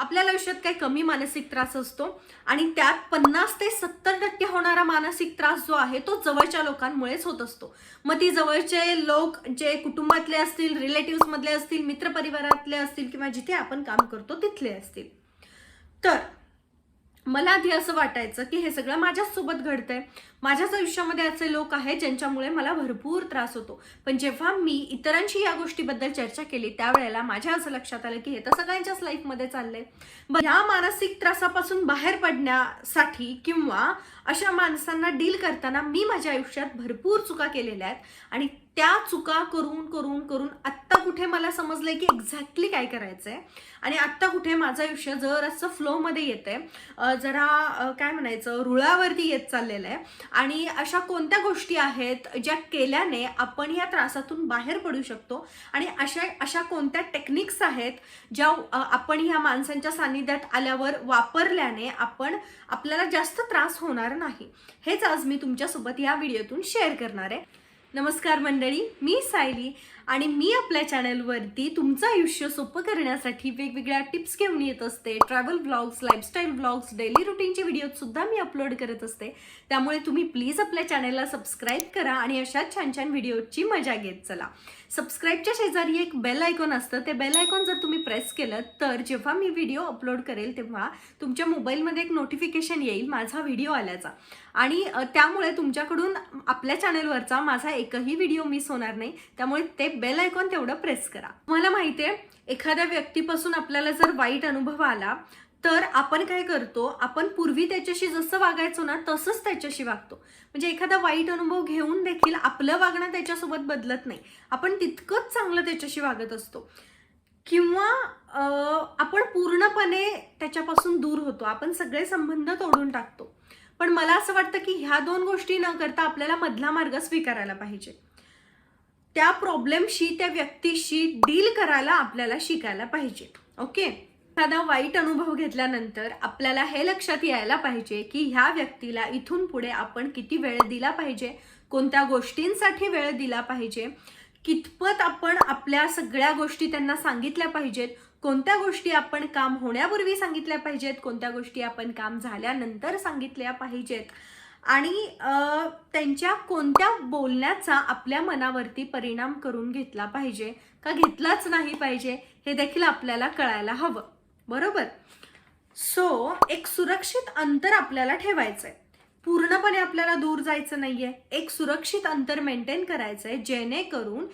आपल्याला आयुष्यात काही कमी मानसिक त्रास असतो आणि त्यात पन्नास ते सत्तर टक्के होणारा मानसिक त्रास जो आहे तो जवळच्या लोकांमुळेच होत असतो. मग ती जवळचे लोक जे कुटुंबातले असतील रिलेटिव्हमधले असतील मित्रपरिवारातले असतील किंवा जिथे आपण काम करतो तिथले असतील. तर मला आधी असं वाटायचं की हे सगळं माझ्याच सोबत घडतंय. माझ्याच आयुष्यामध्ये असे लोक आहेत ज्यांच्यामुळे मला भरपूर त्रास होतो. पण जेव्हा मी इतरांशी या गोष्टीबद्दल चर्चा केली त्यावेळेला माझ्या असं लक्षात आलं की हे तर सगळ्यांच्याच लाईफमध्ये चाललंय. ह्या मानसिक त्रासापासून बाहेर पडण्यासाठी किंवा अशा माणसांना डील करताना मी माझ्या आयुष्यात भरपूर चुका केलेल्या आहेत. आणि त्या चुका करून करून करून आत्ता कुठे मला समजलंय की एक्झॅक्टली काय करायचंय. आणि आत्ता कुठे माझं आयुष्य जर असं फ्लोमध्ये येतंय जरा काय म्हणायचं रुळावरती येत चाललेलं आहे. आणि अशा कोणत्या गोष्टी आहेत ज्या केल्याने आपण या त्रासातून बाहेर पडू शकतो? आणि अशा अशा कोणत्या टेक्निक्स आहेत ज्या आपण ह्या माणसांच्या सान्निध्यात आल्यावर वापरल्याने आपण आपल्याला जास्त त्रास होणार नाही? हेच आज मी तुमच्यासोबत या व्हिडिओतून शेअर करणार आहे. नमस्कार मंडळी मी सायली. आणि मी आपल्या चॅनलवरती तुमचं आयुष्य सोपं करण्यासाठी वेगवेगळ्या टिप्स घेऊन येत असते. Travel blogs lifestyle blogs daily रुटीनचे व्हिडिओजसुद्धा मी अपलोड करत असते. त्यामुळे तुम्ही प्लीज आपल्या चॅनलला सबस्क्राईब करा आणि अशाच छान छान व्हिडिओची मजा घेत चला. सबस्क्राईबच्या शेजारी एक बेल आयकॉन असतं. ते बेल आयकॉन जर तुम्ही प्रेस केलं तर जेव्हा मी व्हिडिओ अपलोड करेल तेव्हा तुमच्या मोबाईलमध्ये एक नोटिफिकेशन येईल माझा व्हिडिओ आल्याचा. आणि त्यामुळे तुमच्याकडून आपल्या चॅनलवरचा माझा एकही व्हिडिओ मिस होणार नाही. त्यामुळे ते बेल आयकॉन तेवढं प्रेस करा. मला माहिती आहे एखाद्या व्यक्तीपासून आपल्याला जर वाईट अनुभव आला तर आपण काय करतो आपण पूर्वी त्याच्याशी जसं वागायचो ना तसंच त्याच्याशी वागतो. म्हणजे एखादा वाईट अनुभव घेऊन देखील आपलं वागणं त्याच्यासोबत बदलत नाही. आपण तितकंच चांगलं त्याच्याशी वागत असतो. किंवा आपण पूर्णपणे त्याच्यापासून दूर होतो. आपण सगळे संबंध तोडून टाकतो. पण मला असं वाटतं की ह्या दोन गोष्टी न करता आपल्याला मधला मार्ग स्वीकारायला पाहिजे. त्या प्रॉब्लेमशी त्या व्यक्तीशी डील करायला आपल्याला शिकायला पाहिजे. ओके एखादा वाईट अनुभव घेतल्यानंतर आपल्याला हे लक्षात यायला पाहिजे की ह्या व्यक्तीला इथून पुढे आपण किती वेळ दिला पाहिजे कोणत्या गोष्टींसाठी वेळ दिला पाहिजे कितपत आपण आपल्या सगळ्या गोष्टी त्यांना सांगितल्या पाहिजेत कोणत्या गोष्टी आपण काम होण्यापूर्वी सांगितल्या पाहिजेत कोणत्या गोष्टी आपण काम झाल्यानंतर सांगितल्या पाहिजेत. आणि त्यांच्या कोणत्या बोलण्याचा आपल्या मनावरती परिणाम करून घेतला पाहिजे का घेतलाच नाही पाहिजे हे देखील आपल्याला कळायला हवं. बरोबर? सो एक सुरक्षित अंतर आपल्याला ठेवायचं आहे पूर्णपणे आपल्याला दूर जायचं नाहीये. एक सुरक्षित अंतर मेंटेन करायचं आहे जेणेकरून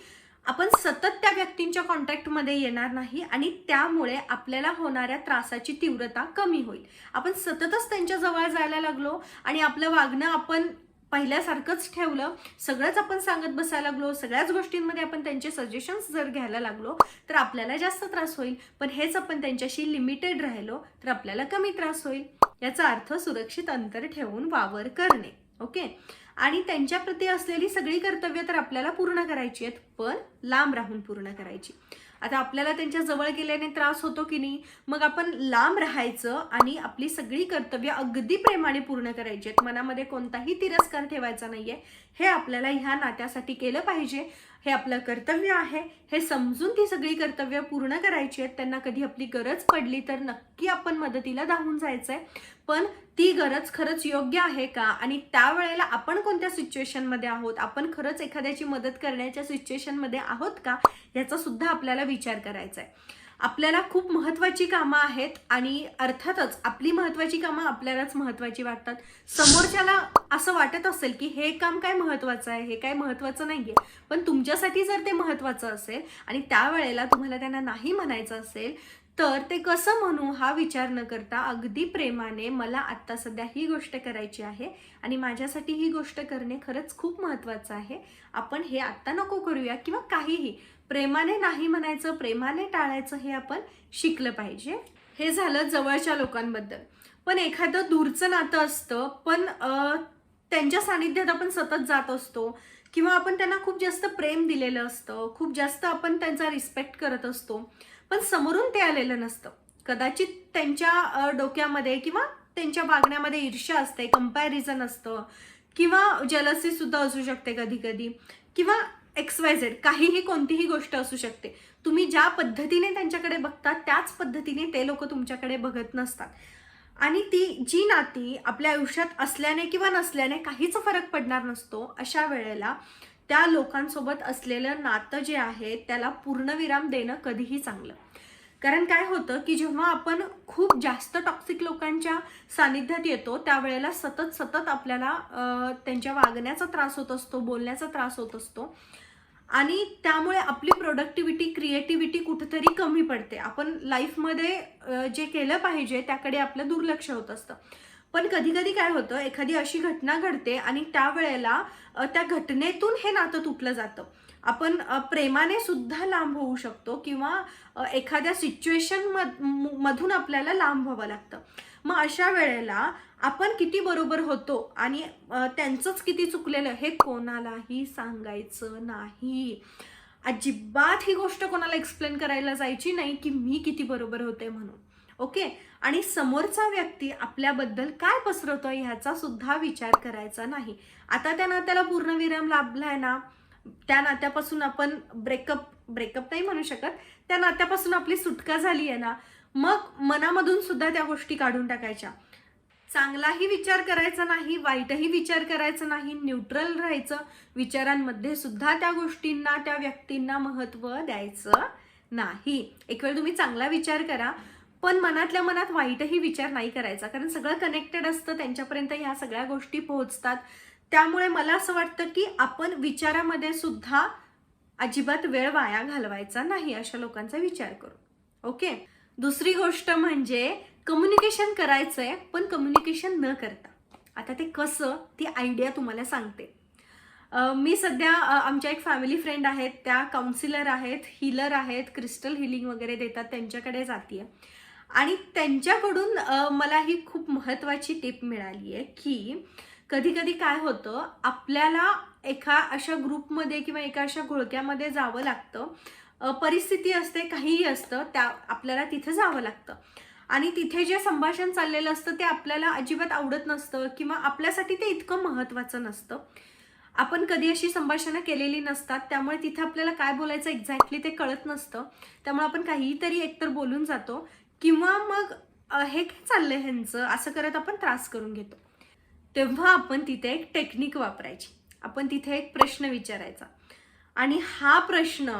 आपण सतत त्या व्यक्तींच्या कॉन्टॅक्टमध्ये येणार नाही आणि त्यामुळे आपल्याला होणाऱ्या त्रासाची तीव्रता कमी होईल. आपण सततच त्यांच्या जवळ जायला लागलो आणि आपलं वागणं आपण पहिल्यासारखंच ठेवलं सगळंच आपण सांगत बसायला लागलो सगळ्याच गोष्टींमध्ये आपण त्यांचे सजेशन्स जर घ्यायला लागलो तर आपल्याला जास्त त्रास होईल. पण हेच आपण त्यांच्याशी लिमिटेड राहिलो तर आपल्याला कमी त्रास होईल. याचा अर्थ सुरक्षित अंतर ठेवून वावर करणे. ओके आणि त्यांच्याप्रती असलेली सगळी कर्तव्य तर आपल्याला पूर्ण करायची आहेत पण लांब राहून पूर्ण करायची. आता आपल्याला त्यांच्या जवळ गेल्याने त्रास होतो की नाही मग आपण लांब राहायचं आणि आपली सगळी कर्तव्य अगदी प्रेमाने पूर्ण करायची आहेत. मनामध्ये कोणताही तिरस्कार ठेवायचा नाहीये. हे आपल्याला ह्या नात्यासाठी केलं पाहिजे. हे आपलं कर्तव्य आहे. हे समजून ती सगळी कर्तव्य पूर्ण करायची आहेत. त्यांना कधी आपली गरज पडली तर नक्की आपण मदतीला धावून जायचंय. पण ती गरज खरंच योग्य आहे का? आणि त्यावेळेला आपण कोणत्या सिच्युएशनमध्ये आहोत? आपण खरंच एखाद्याची मदत करण्याच्या सिच्युएशनमध्ये आहोत का? याचा सुद्धा आपल्याला विचार करायचा आहे आपल्याला खूप महत्वाची कामं आहेत आणि अर्थातच आपली महत्वाची कामं आपल्यालाच महत्वाची वाटतात. समोरच्याला असं वाटत असेल की हे काम काय महत्वाचं आहे हे काय महत्वाचं आहे पण तुमच्यासाठी जर ते महत्वाचं असेल आणि त्यावेळेला तुम्हाला त्यांना नाही म्हणायचं असेल तर ते कसं म्हणू हा विचार न करता अगदी प्रेमाने मला आत्ता सध्या ही गोष्ट करायची आहे आणि माझ्यासाठी ही गोष्ट करणे खरंच खूप महत्त्वाचं आहे. आपण हे आत्ता नको करूया किंवा काहीही. प्रेमाने नाही म्हणायचं प्रेमाने टाळायचं हे आपण शिकलं पाहिजे. हे झालं जवळच्या लोकांबद्दल. पण एखादं दूरचं नातं असतं पण त्यांच्या सानिध्यात आपण सतत जात असतो किंवा आपण त्यांना खूप जास्त प्रेम दिलेलं असतं खूप जास्त आपण त्यांचा रिस्पेक्ट करत असतो पण समोरून ते आलेलं नसतं. कदाचित त्यांच्या डोक्यामध्ये किंवा त्यांच्या वागण्यामध्ये ईर्ष्या असते कंपॅरिझन असतं किंवा जलसी सुद्धा असू शकते कधी कधी किंवा एक्स वाय झेड काहीही कोणतीही गोष्ट असू शकते. तुम्ही ज्या पद्धतीने त्यांच्याकडे बघता त्याच पद्धतीने ते लोक तुमच्याकडे बघत नसतात. आणि ती जी नाती आपल्या आयुष्यात असल्याने किंवा नसल्याने काहीच फरक पडणार नसतो अशा वेळेला त्या लोकांसोबत असलेलं नातं जे आहे त्याला पूर्णविराम देणं कधीही चांगलं. कारण काय होतं की जेव्हा आपण खूप जास्त टॉक्सिक लोकांच्या सानिध्यात येतो त्यावेळेला सतत सतत आपल्याला त्यांच्या वागण्याचा त्रास होत असतो बोलण्याचा त्रास होत असतो. आणि त्यामुळे आपली प्रोडक्टिव्हिटी क्रिएटिव्हिटी कुठंतरी कमी पडते. आपण लाईफमध्ये जे केलं पाहिजे त्याकडे आपलं दुर्लक्ष होत असतं. पण कधी कधी काय होतं एखादी अशी घटना घडते आणि त्यावेळेला त्या घटनेतून हे नातं तुटलं जातं. आपण प्रेमाने सुद्धा लांब होऊ शकतो किंवा एखाद्या सिच्युएशन मधून आपल्याला लांब व्हावं लागतं. मग अशा वेळेला आपण किती बरोबर होतो आणि त्यांचंच किती चुकलेलं हे कोणालाही सांगायचं नाही. अजिबात ही गोष्ट कोणाला एक्सप्लेन करायला जायची नाही की मी किती बरोबर होते म्हणून. ओके? आणि समोरचा व्यक्ती आपल्याबद्दल काय पसरवतो ह्याचा सुद्धा विचार करायचा नाही. आता त्या नात्याला पूर्णविराम लाभलाय ना त्या नात्यापासून आपण ब्रेकअप ब्रेकअप नाही म्हणू शकत त्या नात्यापासून आपली सुटका झाली आहे ना मग मनामधून सुद्धा त्या गोष्टी काढून टाकायच्या. चांगलाही विचार करायचा नाही वाईटही विचार करायचा नाही न्यूट्रल राहायचं. विचारांमध्ये सुद्धा त्या गोष्टींना त्या व्यक्तींना महत्त्व द्यायचं नाही. एक वेळ तुम्ही चांगला विचार करा पण मनातल्या मनात वाईटही विचार नाही करायचा कारण सगळं कनेक्टेड असतं त्यांच्यापर्यंत ह्या सगळ्या गोष्टी पोहोचतात. त्यामुळे मला असं वाटतं की आपण विचारामध्ये सुद्धा अजिबात वेळ वाया घालवायचा नाही अशा लोकांचा विचार करू. ओके? दुसरी गोष्ट म्हणजे कम्युनिकेशन करायचंय पण कम्युनिकेशन न करता. आता ते कसं ती आयडिया तुम्हाला सांगते. मी सध्या आमच्या एक फॅमिली फ्रेंड आहेत त्या काउन्सिलर आहेत हिलर आहेत क्रिस्टल हिलिंग वगैरे देतात त्यांच्याकडे जाते आणि त्यांच्याकडून मला ही खूप महत्त्वाची टिप मिळाली आहे की कधी कधी काय होतं आपल्याला एका अशा ग्रुपमध्ये किंवा एका अशा घोळक्यामध्ये जावं लागतं. परिस्थिती असते काहीही असतं त्या आपल्याला तिथे जावं लागतं. आणि तिथे जे संभाषण चाललेलं असतं ते आपल्याला अजिबात आवडत नसतं किंवा आपल्यासाठी ते इतकं महत्त्वाचं नसतं. आपण कधी अशी संभाषणं केलेली नसतात त्यामुळे तिथे आपल्याला काय बोलायचं एक्झॅक्टली ते कळत नसतं. त्यामुळे आपण काहीतरी एकतर बोलून जातो किंवा मग हे काय चाललंय ह्यांचं? असं करत आपण त्रास करून घेतो. तेव्हा आपण तिथे एक टेक्निक वापरायची. आपण तिथे एक प्रश्न विचारायचा. आणि हा प्रश्न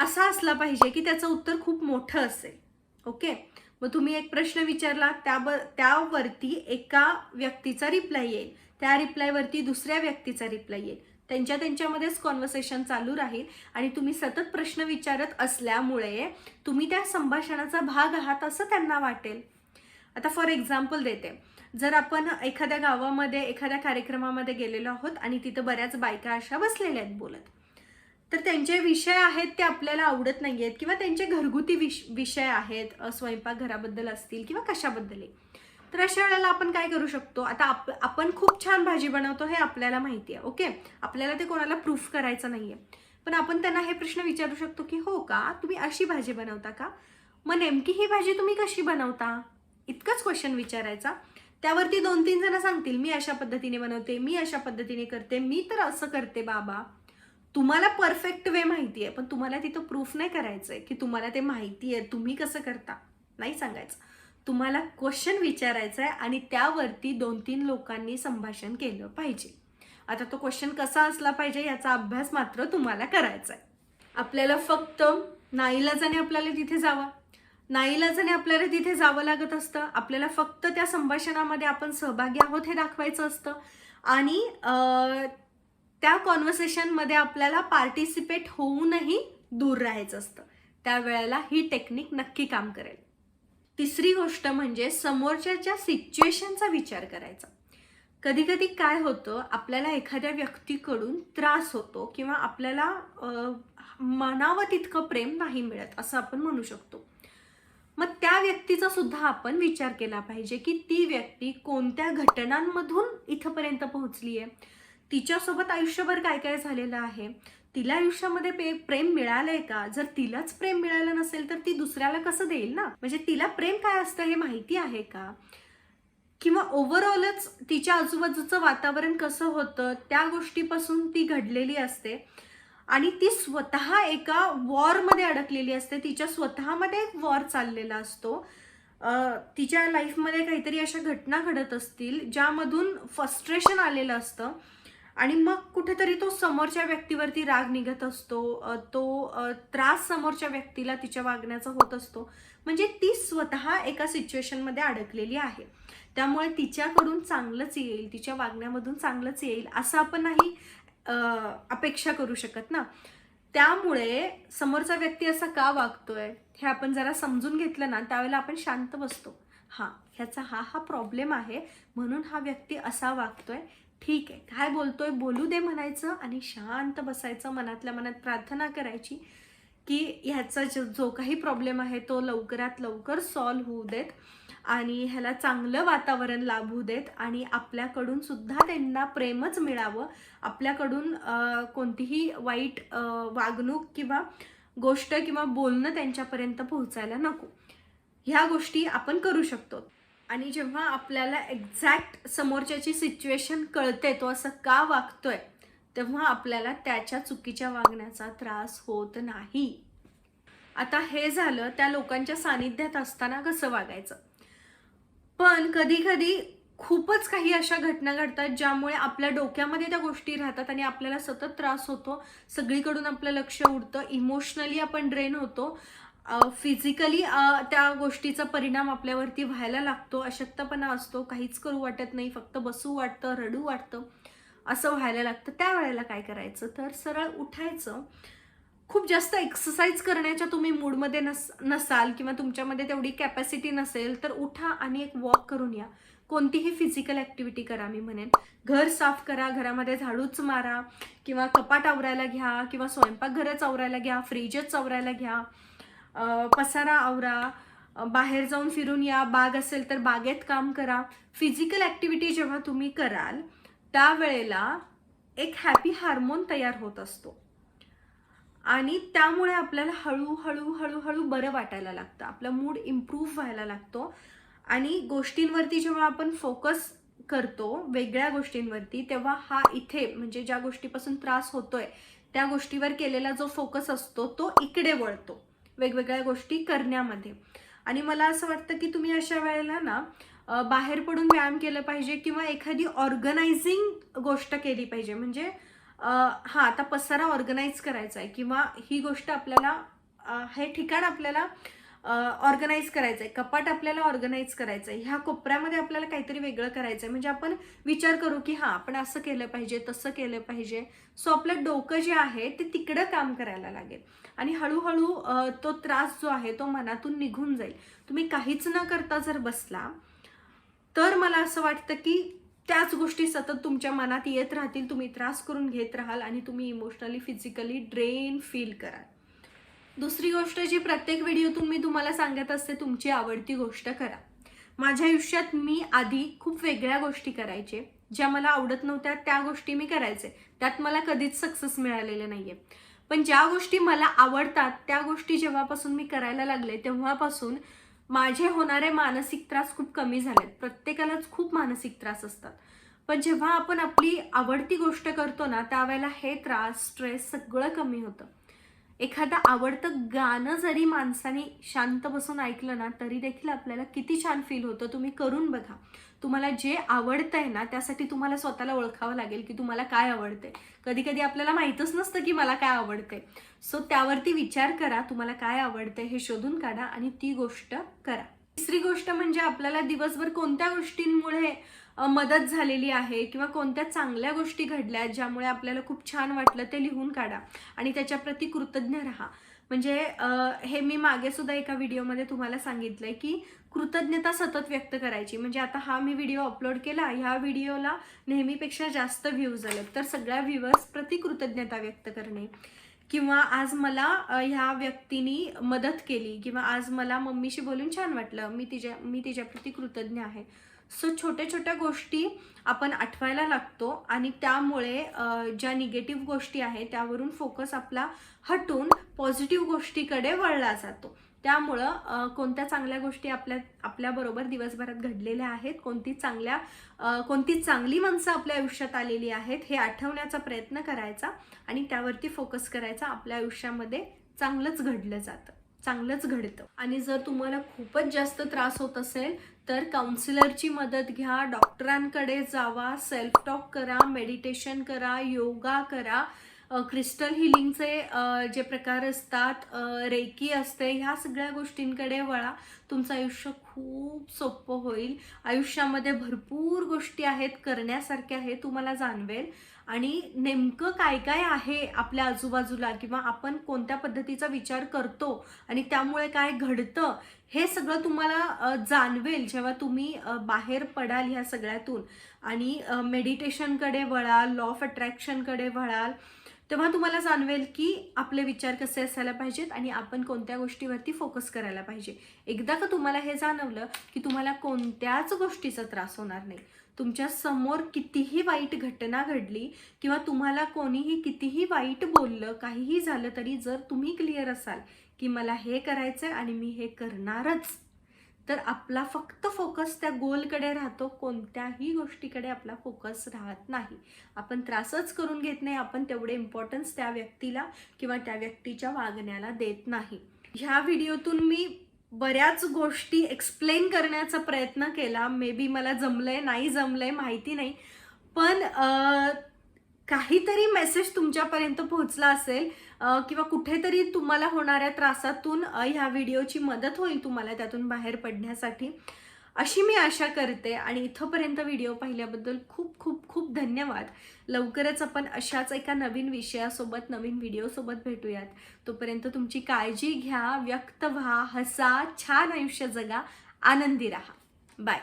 असा असला पाहिजे की त्याचं उत्तर खूप मोठं असेल. ओके? मग तुम्ही एक प्रश्न विचारला त्याब त्यावरती एका व्यक्तीचा रिप्लाय येईल. त्या रिप्लायवरती दुसऱ्या व्यक्तीचा रिप्लाय येईल. त्यांच्या त्यांच्यामध्येच कॉन्व्हर्सेशन चालू राहील आणि तुम्ही सतत प्रश्न विचारत असल्यामुळे तुम्ही त्या संभाषणाचा भाग आहात असं त्यांना वाटेल. आता फॉर एक्झाम्पल देते. जर आपण एखाद्या गावामध्ये एखाद्या कार्यक्रमामध्ये गेलेलो आहोत आणि तिथं बऱ्याच बायका अशा बसलेल्या आहेत बोलत. तर त्यांचे विषय आहेत ते आपल्याला आवडत नाही आहेत किंवा त्यांचे घरगुती विष विषय आहेत स्वयंपाकघराबद्दल असतील किंवा कशाबद्दलही. तर अशा वेळेला आपण काय करू शकतो? आता आप आपण खूप छान भाजी बनवतो हे आपल्याला माहिती आहे ओके? आपल्याला ते कोणाला प्रूफ करायचं नाही आहे पण आपण त्यांना हे प्रश्न विचारू शकतो की हो का? तुम्ही अशी भाजी बनवता का? मग नेमकी ही भाजी तुम्ही कशी बनवता? इतकंच क्वेश्चन विचारायचा. त्यावरती दोन तीन जण सांगतील मी अशा पद्धतीने बनवते मी अशा पद्धतीने करते मी तर असं करते बाबा. तुम्हाला परफेक्ट वे माहिती आहे पण तुम्हाला तिथं प्रूफ नाही करायचंय की तुम्हाला ते माहिती आहे तुम्ही कसं करता? नाही सांगायचं. तुम्हाला क्वेश्चन विचारायचा आहे आणि त्यावरती दोन तीन लोकांनी संभाषण केलं पाहिजे. आता तो क्वेश्चन कसा असला पाहिजे याचा अभ्यास मात्र तुम्हाला करायचा आहे आपल्याला फक्त नाईलाजाने आपल्याला तिथे जावा. नाईलाजाने आपल्याला तिथे जावं लागत असतं. आपल्याला फक्त त्या संभाषणामध्ये आपण सहभागी आहोत हे दाखवायचं असतं. आणि त्या कॉन्व्हर्सेशनमध्ये आपल्याला पार्टिसिपेट होऊनही दूर राहायचं असतं. त्यावेळेला ही टेक्निक नक्की काम करेल. तिसरी गोष्ट म्हणजे समोरच्याच्या सिच्युएशनचा विचार करायचा. कधी कधी काय होतं आपल्याला एखाद्या व्यक्तीकडून त्रास होतो किंवा आपल्याला मनावं तितकं प्रेम नाही मिळत असं आपण म्हणू शकतो. मग त्या व्यक्तीचा सुद्धा आपण विचार केला पाहिजे की ती व्यक्ती कोणत्या घटनांमधून इथपर्यंत पोहोचली आहे तिच्यासोबत आयुष्यभर काय काय झालेलं आहे? तिला आयुष्यामध्ये पे- प्रेम मिळालंय का? जर तिलाच प्रेम मिळालं नसेल तर ती दुसऱ्याला कसं देईल ना? म्हणजे तिला प्रेम काय असतं हे माहिती आहे का? किंवा ओव्हरऑलच तिच्या आजूबाजूचं वातावरण कसं होतं त्या गोष्टीपासून ती घडलेली असते. आणि ती स्वतः एका वॉरमध्ये अडकलेली असते. तिच्या स्वतःमध्ये एक वॉर चाललेला असतो. तिच्या लाईफमध्ये काहीतरी अशा घटना घडत असतील ज्यामधून फ्रस्ट्रेशन आलेलं असतं. आणि मग कुठेतरी तो समोरच्या व्यक्तीवरती राग निघत असतो. तो त्रास समोरच्या व्यक्तीला तिच्या वागण्याचा होत असतो. म्हणजे ती स्वतः एका सिच्युएशनमध्ये अडकलेली आहे. त्यामुळे तिच्याकडून चांगलंच येईल तिच्या वागण्यामधून चांगलंच येईल असं आपण नाही अपेक्षा करू शकत ना. त्यामुळे समोरचा व्यक्ती असा का वागतोय हे आपण जरा समजून घेतलं ना त्यावेळेला आपण शांत बसतो. हां ह्याचा हा हा प्रॉब्लेम आहे. म्हणून हा व्यक्ती असा वागतोय ठीक आहे काय बोलतोय बोलू दे म्हणायचं आणि शांत बसायचं मनातल्या मनात प्रार्थना करायची की ह्याचा जो जो काही प्रॉब्लेम आहे तो लवकरात लवकर सॉल्व्ह होऊ देत आणि ह्याला चांगलं वातावरण लाभू देत आणि आपल्याकडून सुद्धा त्यांना प्रेमच मिळावं. आपल्याकडून कोणतीही वाईट वागणूक किंवा गोष्ट किंवा बोलणं त्यांच्यापर्यंत पोहोचायला नको. ह्या गोष्टी आपण करू शकतो. आणि जेव्हा आपल्याला एक्झॅक्ट समोरच्याची सिच्युएशन कळते तो असं का वागतोय तेव्हा आपल्याला त्याच्या चुकीच्या वागण्याचा त्रास होत नाही. आता हे झालं त्या लोकांच्या सानिध्यात असताना कसं वागायचं? पण कधी कधी खूपच काही अशा घटना घडतात ज्यामुळे आपल्या डोक्यामध्ये त्या गोष्टी राहतात आणि आपल्याला सतत त्रास होतो. सगळीकडून आपलं लक्ष उडतं इमोशनली आपण ड्रेन होतो. फिजिकली त्या गोष्टीचा परिणाम आपल्यावरती व्हायला लागतो. अशक्तपणा असतो. काहीच करू वाटत नाही. फक्त बसू वाटतं रडू वाटतं. असं व्हायला लागतं. त्यावेळेला काय करायचं? तर सरळ उठायचं. खूप जास्त एक्सरसाइज करण्याच्या तुम्ही मूडमध्ये नस नसाल किंवा तुमच्यामध्ये तेवढी कॅपॅसिटी नसेल तर उठा आणि एक वॉक करून या. कोणतीही फिजिकल ॲक्टिव्हिटी करा मी म्हणेन. घर साफ करा. घरामध्ये झाडूच मारा. किंवा कपाट आवरायला घ्या. किंवा स्वयंपाकघरच आवरायला घ्या. फ्रीजच आवरायला घ्या. पसारा आवरा बाहेर जाऊन फिरून या बाग असेल तर बागेत काम करा. फिजिकल ॲक्टिव्हिटी जेव्हा तुम्ही कराल त्यावेळेला एक हॅपी हार्मोन तयार होत असतो. आणि त्यामुळे आपल्याला हळूहळू हळूहळू बरं वाटायला लागतं. आपला मूड इम्प्रूव्ह व्हायला लागतो. आणि गोष्टींवरती जेव्हा आपण फोकस करतो वेगळ्या गोष्टींवरती तेव्हा हा इथे म्हणजे ज्या गोष्टीपासून त्रास होतोय त्या गोष्टीवर केलेला जो फोकस असतो तो इकडे वळतो. वेगवेगळ्या गोष्टी करण्यामध्ये. आणि मला असं वाटतं की तुम्ही अशा वेळेला ना बाहेर पडून व्यायाम केलं पाहिजे किंवा एखादी ऑर्गनायझिंग गोष्ट केली पाहिजे. म्हणजे हा आता पसारा ऑर्गनाईज करायचा आहे किंवा ही गोष्ट आपल्याला हे ठिकाण आपल्याला ऑर्गनाईज करायचं आहे कपाट आपल्याला ऑर्गनाईज करायचं आहे ह्या कोपऱ्यामध्ये आपल्याला काहीतरी वेगळं करायचं आहे म्हणजे आपण विचार करू की हां आपण असं केलं पाहिजे तसं केलं पाहिजे. सो आपलं डोकं जे आहे ते तिकडं काम करायला लागेल. आणि हळूहळू तो त्रास जो आहे तो मनातून निघून जाईल. तुम्ही काहीच न करता जर बसला तर मला असं वाटतं की त्याच गोष्टी सतत तुमच्या मनात येत राहतील तुम्ही त्रास करून घेत राहाल आणि तुम्ही इमोशनली फिजिकली ड्रेन फील कराल. दुसरी गोष्ट जी प्रत्येक व्हिडिओतून मी तुम्हाला सांगत असते तुमची आवडती गोष्ट करा. माझ्या आयुष्यात मी आधी खूप वेगळ्या गोष्टी करायचे. ज्या मला आवडत नव्हत्या त्या गोष्टी मी करायचे. त्यात मला कधीच सक्सेस मिळालेलं नाहीये. पण ज्या गोष्टी मला आवडतात त्या गोष्टी जेव्हापासून मी करायला लागले तेव्हापासून माझे होणारे मानसिक त्रास खूप कमी झालेत. प्रत्येकालाच खूप मानसिक त्रास असतात. पण जेव्हा आपण आपली आवडती गोष्ट करतो ना त्यावेळेला हे त्रास स्ट्रेस सगळं कमी होतं. एखादं आवडतं गाणं जरी माणसाने शांत बसून ऐकलं ना तरी देखील आपल्याला किती छान फील होतं. तुम्ही करून बघा. तुम्हाला जे आवडतंय ना त्यासाठी तुम्हाला स्वतःला ओळखावं लागेल की तुम्हाला काय आवडतंय. कधी कधी आपल्याला माहीतच नसतं की मला काय आवडतंय. सो त्यावरती विचार करा तुम्हाला काय आवडतंय हे शोधून काढा आणि ती गोष्ट करा. तिसरी गोष्ट म्हणजे आपल्याला दिवसभर कोणत्या गोष्टींमुळे मदत झालेली आहे किंवा कोणत्या चांगल्या गोष्टी घडल्या ज्यामुळे आपल्याला खूप छान वाटलं ते लिहून काढा आणि त्याच्याप्रती कृतज्ञ राहा. म्हणजे हे मी मागे सुद्धा एका व्हिडिओमध्ये तुम्हाला सांगितलंय की कृतज्ञता सतत व्यक्त करायची. म्हणजे आता हा मी व्हिडिओ अपलोड केला ह्या व्हिडिओला नेहमीपेक्षा जास्त व्ह्यूज आले तर सगळ्या व्ह्युअर्स प्रति कृतज्ञता व्यक्त करणे. किंवा आज मला ह्या व्यक्तीनी मदत केली किंवा आज मला मम्मीशी बोलून छान वाटलं मी तिच्या मी तिच्याप्रती कृतज्ञ आहे. सो छोट्या छोट्या गोष्टी आपण आठवायला लागतो आणि त्यामुळे ज्या निगेटिव्ह गोष्टी आहेत त्यावरून फोकस आपला हटून पॉझिटिव्ह गोष्टीकडे वळला जातो. त्यामुळं कोणत्या चांगल्या गोष्टी आपल्या आपल्याबरोबर दिवसभरात घडलेल्या आहेत कोणती चांगल्या कोणती चांगली माणसं आपल्या आयुष्यात आलेली आहेत हे आठवण्याचा प्रयत्न करायचा आणि त्यावरती फोकस करायचा. आपल्या आयुष्यामध्ये चांगलंच घडलं जातं चांगलंच घडतं. आणि जर तुम्हाला खूपच जास्त त्रास होत असेल तर काउन्सिलरची मदत घ्या डॉक्टरांकडे जावा सेल्फ टॉक करा मेडिटेशन करा योगा करा. क्रिस्टल हिलिंगचे जे प्रकार असतात रेकी असते ह्या सगळ्या गोष्टींकडे वळा. तुमचं आयुष्य खूप सोपं होईल. आयुष्यामध्ये भरपूर गोष्टी आहेत करण्यासारख्या हे तुम्हाला जाणवेल. आणि नेमकं काय काय आहे आपल्या आजूबाजूला किंवा आपण कोणत्या पद्धतीचा विचार करतो आणि त्यामुळे काय घडतं हे सगळं तुम्हाला जाणवेल जेव्हा तुम्ही बाहेर पडाल ह्या सगळ्यातून. आणि मेडिटेशनकडे वळाल लॉ ऑफ अट्रॅक्शनकडे वळाल तेव्हा तुम्हाला जाणवेल की आपले विचार कसे असायला पाहिजेत आणि आपण कोणत्या गोष्टीवरती फोकस करायला पाहिजे. एकदा का तुम्हाला हे जाणवलं की तुम्हाला कोणत्याच गोष्टीचा त्रास होणार नाही. तुमच्यासमोर कितीही वाईट घटना घडली किंवा तुम्हाला कोणीही कितीही वाईट बोललं काहीही झालं तरी जर तुम्ही क्लिअर असाल की मला हे करायचं आहे आणि मी हे करणारच तर आपला फक्त फोकस त्या गोलकडे राहतो कोणत्याही गोष्टीकडे आपला फोकस राहत नाही. आपण त्रासच करून घेत नाही आपण तेवढे इम्पॉर्टन्स त्या व्यक्तीला किंवा त्या व्यक्तीच्या वागण्याला देत नाही. ह्या व्हिडिओतून मी बऱ्याच गोष्टी एक्सप्लेन करण्याचा प्रयत्न केला. मे बी मला जमलंय नाही जमलंय माहिती नाही. पण काहीतरी मेसेज तुमच्यापर्यंत पोहोचला असेल किंवा कुठेतरी तुम्हाला होणाऱ्या त्रासातून ह्या व्हिडिओची मदत होईल तुम्हाला त्यातून बाहेर पडण्यासाठी. अशी मी आशा करते आणि इथंपर्यंत व्हिडिओ पाहिल्याबद्दल खूप खूप खूप धन्यवाद. लवकरच आपण अशाच एका नवीन विषयासोबत नवीन व्हिडिओसोबत भेटूयात. तोपर्यंत तुमची काळजी घ्या व्यक्त व्हा हसा छान आयुष्य जगा आनंदी राहा. बाय